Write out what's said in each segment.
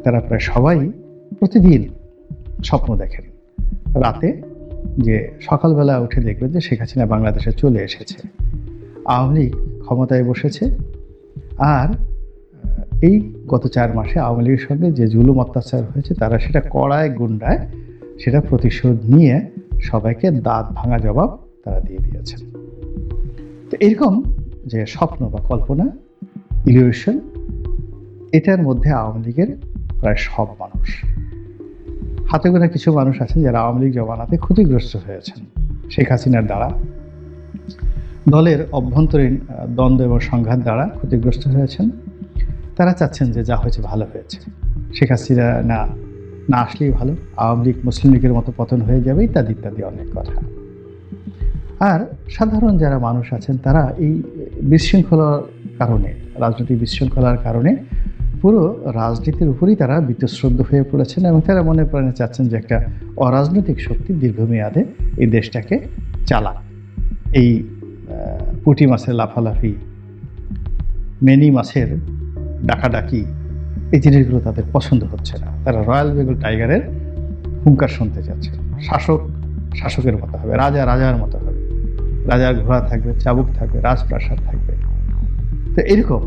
তারা প্রায় সবাই প্রতিদিন স্বপ্ন দেখেন। রাতে যে সকালবেলা উঠে দেখবেন যে শেখ হাসিনা বাংলাদেশে চলে এসেছে। আওয়ামী লীগ ক্ষমতায় বসেছে। আর এই গত চার মাসে আওয়ামী লীগের সঙ্গে যে জুলুম অত্যাচার হয়েছে, তারা সেটা কড়ায় গুন্ডায় সেটা প্রতিশোধ নিয়ে সবাইকে দাঁত ভাঙা জবাব তারা দিয়ে দিয়েছেন। তো এরকম যে স্বপ্ন বা কল্পনা ইলিউশন এটার মধ্যে আওয়ামী লীগের প্রায় সব মানুষ। হাতে গোনা কিছু মানুষ আছেন যারা আওয়ামী লীগ জমানাতে ক্ষতিগ্রস্ত হয়েছেন। শেখ হাসিনার দ্বারা, দলের অভ্যন্তরীণ দ্বন্দ্ব এবং সংঘাত দ্বারা ক্ষতিগ্রস্ত হয়েছেন। তারা চাচ্ছেন যে যা হয়েছে ভালো হয়েছে। শেখ হাসিনা না না আসলেই ভালো। আওয়ামী লীগ মুসলিম লীগের মতো পতন হয়ে যাবে ইত্যাদি ইত্যাদি অনেক কথা। আর সাধারণ যারা মানুষ আছেন, তারা এই বিশৃঙ্খলার কারণে, রাজনৈতিক বিশৃঙ্খলার কারণে পুরো রাজনীতির উপরেই তারা বীতশ্রদ্ধ হয়ে পড়েছেন এবং তারা মনে প্রাণে চাচ্ছেন যে একটা অরাজনৈতিক শক্তি দীর্ঘমেয়াদে এই দেশটাকে চালা এই পুঁটি মাছের লাফালাফি, মেনি মাছের ডাকাডাকি, এই জিনিসগুলো তাদের পছন্দ হচ্ছে না। তারা রয়্যাল বেঙ্গল টাইগারের হুঙ্কার শুনতে চাচ্ছে। শাসক, শাসকের মতো হবে, রাজা, রাজার মতো হবে। রাজার ঘোড়া থাকবে, চাবুক থাকবে, রাজপ্রাসাদ থাকবে। তো এরকম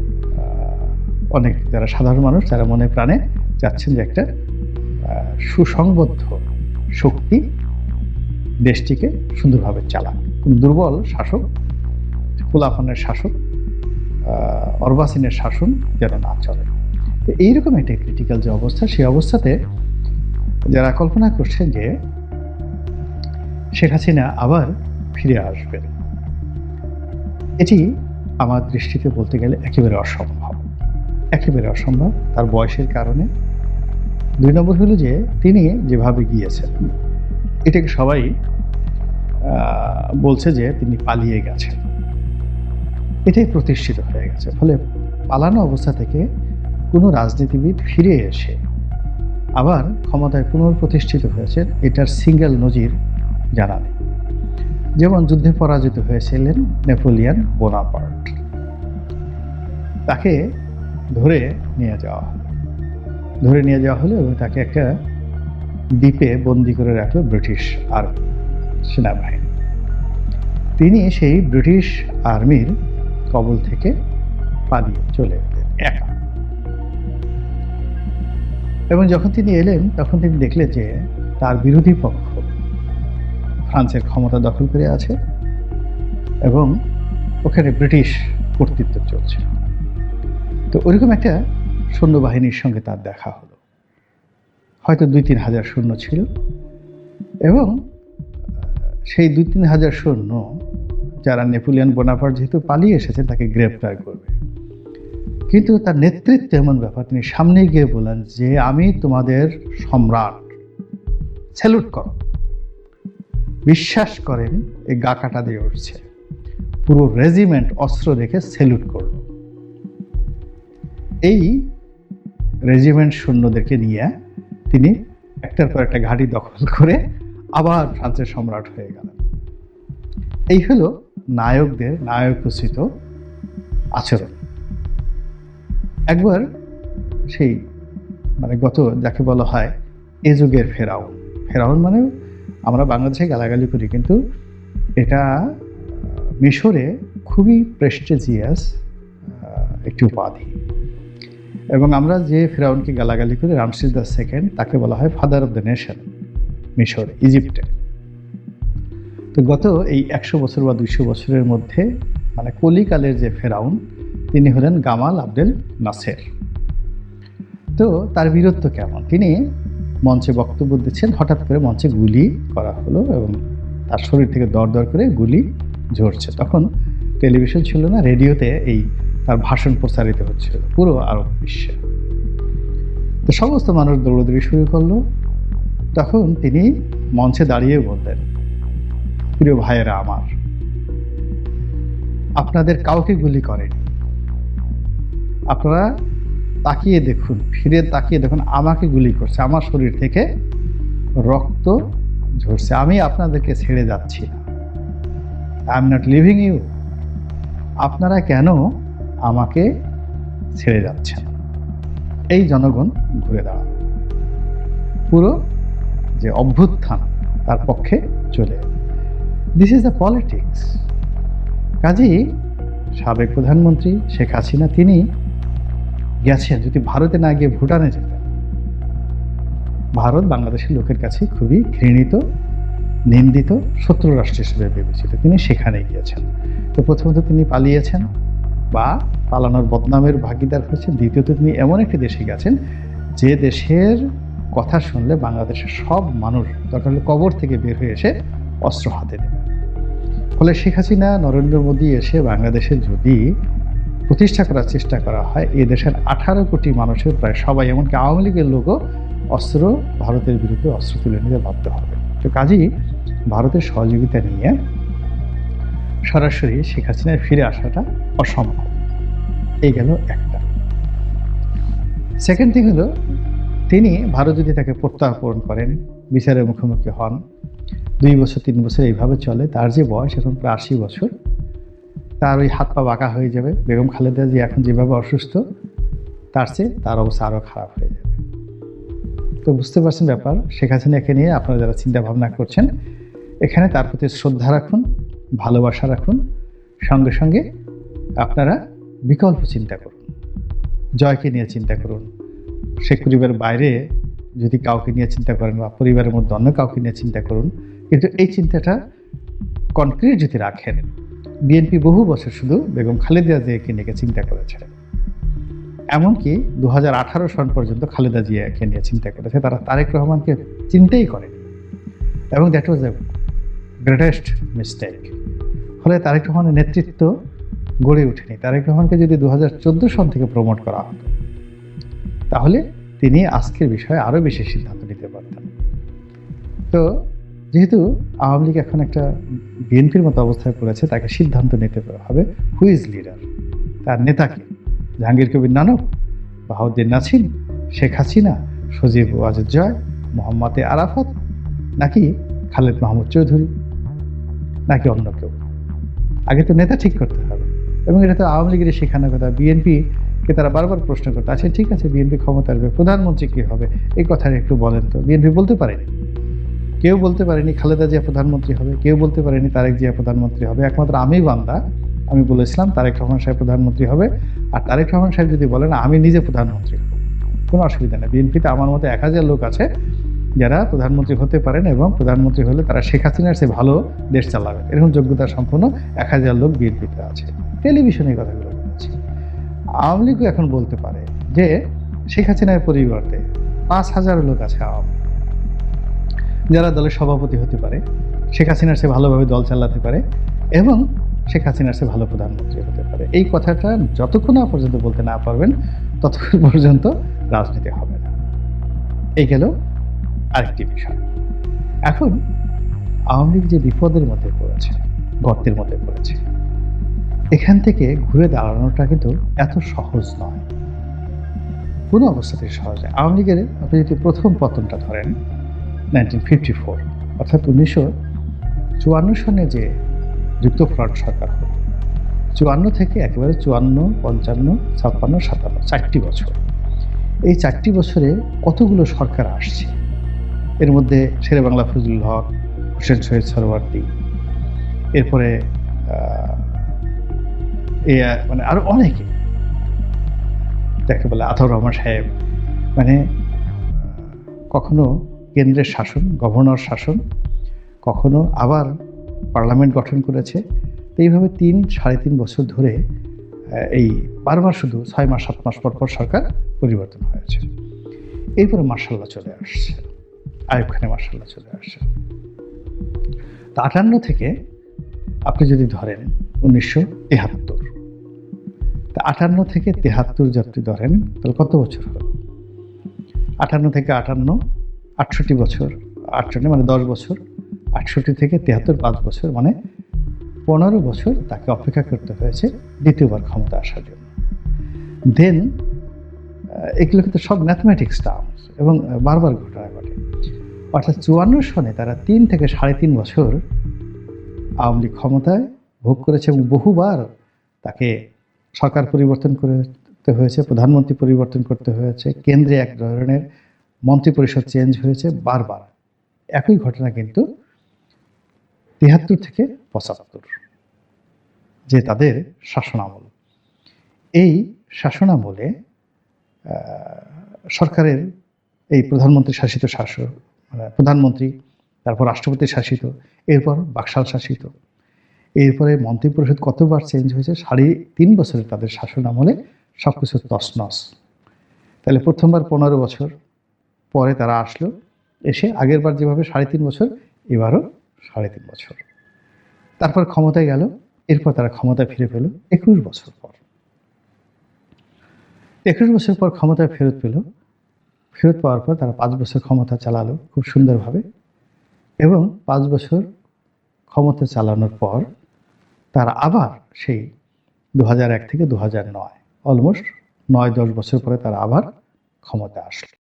অনেক যারা সাধারণ মানুষ যারা মনে প্রাণে চাচ্ছেন যে একটা সুসংবদ্ধ শক্তি দেশটিকে সুন্দরভাবে চালাক। দুর্বল শাসক কুলাফানের শাসক অর্বাসিনের শাসন যেন না চলে। তো এইরকম একটা ক্রিটিক্যাল যে অবস্থা, সেই অবস্থাতে যারা কল্পনা করছেন যে শেখ হাসিনা আবার ফিরে আসবেন, এটি আমার দৃষ্টিতে বলতে গেলে একেবারে অসম্ভব। একেবারে অসম্ভব। তার বয়সের কারণে। দুই নম্বর হলো যে, তিনি যেভাবে গিয়েছেন, এটাকে সবাই বলছে যে, তিনি পালিয়ে গেছেন। এটাই প্রতিষ্ঠিত হয়ে গেছে। ফলে পালানো অবস্থা থেকে কোনো রাজনীতিবিদ ফিরে এসে আবার ক্ষমতায় পুনঃপ্রতিষ্ঠিত হয়েছে এটার সিঙ্গেল নজির জানা নেই। যেমন যুদ্ধে পরাজিত হয়েছিলেন নেপোলিয়ান বোনাপার্ট। তাকে ধরে নিয়ে যাওয়া হলো। ধরে নিয়ে যাওয়া হলো এবং তাকে একটা দ্বীপে বন্দি করে রাখল ব্রিটিশ আর্মি সেনাবাহিনী। তিনি সেই ব্রিটিশ আর্মির কবল থেকে পালিয়ে চলে এলেন একা। এবং যখন তিনি এলেন, তখন তিনি দেখলেন যে তার বিরোধী পক্ষ ফ্রান্সের ক্ষমতা দখল করে আছে এবং ওখানে ব্রিটিশ কর্তৃত্ব চলছে তো ওইরকম একটা সৈন্যবাহিনীর সঙ্গে তার দেখা হলো। হয়তো দুই তিন হাজার সৈন্য ছিল এবং সেই দুই তিন হাজার সৈন্য যারা নেপোলিয়ান বোনাপার্ট যেহেতু পালিয়ে এসেছে তাকে গ্রেপ্তার করবে। কিন্তু তার নেতৃত্বে এমন ব্যাপার, তিনি সামনে গিয়ে বলেন যে, আমি তোমাদের সম্রাট। স্যালুট করো। বিশ্বাস করেন, এই গা কাটা দিয়ে উঠছে। পুরো রেজিমেন্ট অস্ত্র রেখে স্যালুট করল এই রেজিমেন্ট সৈন্যদেরকে নিয়ে তিনি একটার পর একটা ঘাঁটি দখল করে আবার ফ্রান্সের সম্রাট হয়ে গেলেন। এই হলো নায়কদের, নায়কোচিত আচরণ। একবার সেই মানে গত যাকে বলা হয় এ যুগের ফেরাউন। ফেরাউন মানে আমরা বাংলাদেশে গালাগালি করি, কিন্তু এটা মিশরে খুবই প্রেস্টিজিয়াস একটি উপাধি। এবং আমরা যে ফেরাউনকে গালাগালি করি রামসিস দ্য সেকেন্ড তাকে বলা হয় ফাদার অফ দ্য নেশন মিশর, ইজিপ্টে। তো গত এই একশো বছর বা দুইশো বছরের মধ্যে মানে কলিকালের যে ফেরাউন, তিনি হলেন গামাল আবদেল নাসের। তো তার বীরত্ব কেমন? তিনি মঞ্চে বক্তব্য দিচ্ছেন, হঠাৎ করে মঞ্চে গুলি করা হলো এবং তার শরীর থেকে দর দর করে গুলি ঝরছে। তখন টেলিভিশন ছিল না, রেডিওতে এই তার ভাষণ প্রচারিত হচ্ছিল পুরো আরব বিশ্বে। তো সমস্ত মানুষ দৌড়দৌড়ি শুরু করল। তখন তিনি মঞ্চে দাঁড়িয়ে বললেন, প্রিয় ভাইয়েরা আমার, আপনাদের কাউকে গুলি করেন। আপনারা তাকিয়ে দেখুন, ফিরে তাকিয়ে দেখুন, আমাকে গুলি করছে। আমার শরীর থেকে রক্ত ঝরছে। আমি আপনাদেরকে ছেড়ে যাচ্ছি I am not leaving you আপনারা কেন আমাকে ছেড়ে যাচ্ছেন। এই জনগণ ঘুরে দাঁড়ানো। পুরো যে অভ্যুত্থান তার পক্ষে চলে দিস ইজ দ্য পলিটিক্স কাজেই সাবেক প্রধানমন্ত্রী শেখ হাসিনা, তিনি গেছেন। যদি ভারতে না গিয়ে ভুটানে যেতেন, ভারত বাংলাদেশের লোকের কাছে খুবই ঘৃণিত, নিন্দিত শত্রু রাষ্ট্র হিসেবে বিবেচিত। তিনি সেখানে গিয়েছেন। তো প্রথমত তিনি পালিয়েছেন বা পালানোর বদনামের ভাগিদার হয়েছেন দ্বিতীয়ত, তিনি এমন একটি দেশে গেছেন, যে দেশের কথা শুনলে বাংলাদেশের সব মানুষ দরকার হলে কবর থেকে বের হয়ে এসে অস্ত্র হাতে নেবে। ফলে শেখ হাসিনা, নরেন্দ্র মোদী এসে বাংলাদেশে যদি প্রতিষ্ঠা করার চেষ্টা করা হয়, এ দেশের আঠারো কোটি মানুষের প্রায় সবাই, এমনকি আওয়ামী লীগের লোকও অস্ত্র ভারতের বিরুদ্ধে অস্ত্র তুলে নিতে বাধ্য হবে। তো কাজেই ভারতের সহযোগিতা নিয়ে সরাসরি শেখ হাসিনায় ফিরে আসাটা অসম্ভব। এই গেল একটা। সেকেন্ড থিং হলো, তিনি ভারত যদি তাকে প্রত্যার্পণ করেন, বিচারের মুখোমুখি হন, দুই বছর, তিন বছর এইভাবে চলে, তার যে বয়স এখন প্রায় আশি বছর, তার ওই হাত পা বাঁকা হয়ে যাবে, বেগম খালেদা যে এখন যেভাবে অসুস্থ, তার চেয়ে তার অবস্থা আরও খারাপ হয়ে যাবে। তো বুঝতে পারছেন ব্যাপার, শেখ হাসিনাকে নিয়ে আপনারা যারা চিন্তা ভাবনা করছেন, এখানে তার প্রতি শ্রদ্ধা রাখুন ভালোবাসা রাখুন। সঙ্গে সঙ্গে আপনারা বিকল্প চিন্তা করুন। জয়কে নিয়ে চিন্তা করুন। শেখ পরিবারের বাইরে যদি কাউকে নিয়ে চিন্তা করেন বা পরিবারের মধ্যে অন্য কাউকে নিয়ে চিন্তা করুন, কিন্তু এই চিন্তাটা কনক্রিট যদি রাখেন বিএনপি বহু বছর শুধু বেগম খালেদা জিয়াকে নিয়ে চিন্তা করেছে এমনকি দু হাজার আঠারো সন পর্যন্ত খালেদা জিয়াকে নিয়ে চিন্তা করেছে। তারা তারেক রহমানকে চিন্তাই করেন। এবং that was a greatest mistake ফলে তারেক রহমানের নেতৃত্ব গড়ে ওঠেনি। তারেক রহমানকে যদি দু হাজার চোদ্দ সন থেকে প্রমোট করা হতো, তাহলে তিনি আজকের বিষয়ে আরও বেশি সিদ্ধান্ত নিতে পারতেন। তো যেহেতু আওয়ামী লীগ এখন একটা বিএনপির মতো অবস্থায় পড়েছে, তাকে সিদ্ধান্ত নিতে হবে হু ইজ লিডার তার নেতাকে, জাহাঙ্গীর কবির নানক, বাহাউদ্দিন নাছিন শেখ হাসিনা, সজীব ওয়াজেদ জয়, মোহাম্মদ আরাফাত, নাকি খালেদ মাহমুদ চৌধুরী। নাকি অন্য কেউ? আগে তো নেতা ঠিক করতে হবে। এবং এটা তো আওয়ামী লীগের শেখানোর কথা। বিএনপি কে তারা বারবার প্রশ্ন করতে আচ্ছা ঠিক আছে, বিএনপি ক্ষমতা আসবে, প্রধানমন্ত্রী কি হবে? এই কথাটা একটু বলেন তো। বিএনপি বলতে পারেনি। কেউ বলতে পারেনি খালেদা জিয়া প্রধানমন্ত্রী হবে, কেউ বলতে পারেনি তারেক জিয়া প্রধানমন্ত্রী হবে। একমাত্র আমি বান্দা, আমি বলেছিলাম তারেক রহমান সাহেব প্রধানমন্ত্রী হবে। আর তারেক রহমান সাহেব যদি বলেন, আমি নিজে প্রধানমন্ত্রী কোনো অসুবিধা নেই। বিএনপিতে আমার মতো এক হাজার লোক আছে। যারা প্রধানমন্ত্রী হতে পারেন এবং প্রধানমন্ত্রী হলে তারা শেখ হাসিনার সে ভালো দেশ চালাবে এরকম যোগ্যতা সম্পন্ন এক হাজার লোক বিএনপিতে আছে। টেলিভিশনে কথাগুলো বলছি। আওয়ামী লীগও এখন বলতে পারে যে শেখ হাসিনার পরিবর্তে পাঁচ হাজার লোক আছে আওয়ামী যারা দলের সভাপতি হতে পারে, শেখ হাসিনার সে ভালোভাবে দল চালাতে পারে এবং শেখ হাসিনার সে ভালো প্রধানমন্ত্রী হতে পারে। এই কথাটা যতক্ষণ না পর্যন্ত বলতে না পারবেন, ততক্ষণ পর্যন্ত রাজনীতি হবে না। এই গেল আরেকটি বিষয়। এখন, আওয়ামী লীগ যে বিপদের মধ্যে পড়েছে, গর্তের মধ্যে পড়েছে, এখান থেকে ঘুরে দাঁড়ানোটা কিন্তু এত সহজ নয়। কোনো অবস্থাতেই সহজ নয়। আওয়ামী লীগের আপনি যদি প্রথম পতনটা ধরেন নাইনটিন ফিফটি ফোর অর্থাৎ উনিশশো চুয়ান্ন সনে যে যুক্তফ্রন্ট সরকার হলো, চুয়ান্ন থেকে একেবারে চুয়ান্ন, পঞ্চান্ন, ছাপ্পান্ন, সাতান্ন, চারটি বছর। এই চারটি বছরে কতগুলো সরকার আসছে? এর মধ্যে শেরে বাংলা ফজলুল হক, হোসেন শহীদ সরওয়ার্দী এরপরে মানে আরও অনেকে। যাকে বলে আতর রহমান সাহেব। মানে কখনো কেন্দ্রের শাসন, গভর্নর শাসন, কখনো আবার পার্লামেন্ট গঠন করেছে। এইভাবে তিন, সাড়ে তিন বছর ধরে এই বারবার শুধু ছয় মাস, সাত মাস পর পর সরকার পরিবর্তন হয়েছে। এরপরে মার্শাল্লাহ চলে আসছে। আয়ুব খানে মার্শাল্লাহ চলে আসছে তা আটান্ন থেকে আপনি যদি ধরেন উনিশশো তেহাত্তর। তা আটান্ন থেকে তেহাত্তর যাত্রী ধরেন, তাহলে কত বছর হল? আটান্ন থেকে আটান্ন, আটষট্টি বছর, আটষট্টি মানে দশ বছর, আটষট্টি থেকে তেহাত্তর পাঁচ বছর মানে পনেরো বছর তাকে অপেক্ষা করতে হয়েছে দ্বিতীয়বার ক্ষমতা আসার জন্য। দেন এগুলো কিন্তু সব ম্যাথমেটিক্স টার্মস এবং বারবার ঘটনা ঘটে। অর্থাৎ চুয়ান্ন সনে তারা তিন থেকে সাড়ে তিন বছর আওয়ামী লীগ ক্ষমতায় ভোগ করেছে এবং বহুবার তাকে সরকার পরিবর্তন করতে হয়েছে, প্রধানমন্ত্রী পরিবর্তন করতে হয়েছে, কেন্দ্রে এক ধরনের মন্ত্রী পরিষদ চেঞ্জ হয়েছে বারবার। একই ঘটনা কিন্তু তিহাত্তর থেকে পঁচাত্তর, যে তাদের শাসনামল। এই শাসনামলে সরকারের এই প্রধানমন্ত্রী শাসিত শাসক প্রধানমন্ত্রী, তারপর রাষ্ট্রপতি শাসিত, এরপর বাকশাল শাসিত। এরপরে মন্ত্রী পরিষদ কতবার চেঞ্জ হয়েছে? সাড়ে তিন বছরের তাদের শাসন আমলে সব কিছু তছনছ। তাহলে প্রথমবার পনেরো বছর পরে তারা আসলো, এসে আগের বার যেভাবে সাড়ে তিন বছর, এবারও সাড়ে তিন বছর। তারপর ক্ষমতায় গেল, এরপর তারা ক্ষমতায় ফিরে পেল একুশ বছর পর। একুশ বছর পর ক্ষমতায় ফেরত পেল ফেরত পাওয়ার পর তারা পাঁচ বছর ক্ষমতা চালালো খুব সুন্দরভাবে এবং পাঁচ বছর ক্ষমতা চালানোর পর তারা আবার সেই দু এক থেকে দু নয় অলমোস্ট নয় দশ বছর পরে তারা আবার ক্ষমতা আসলো।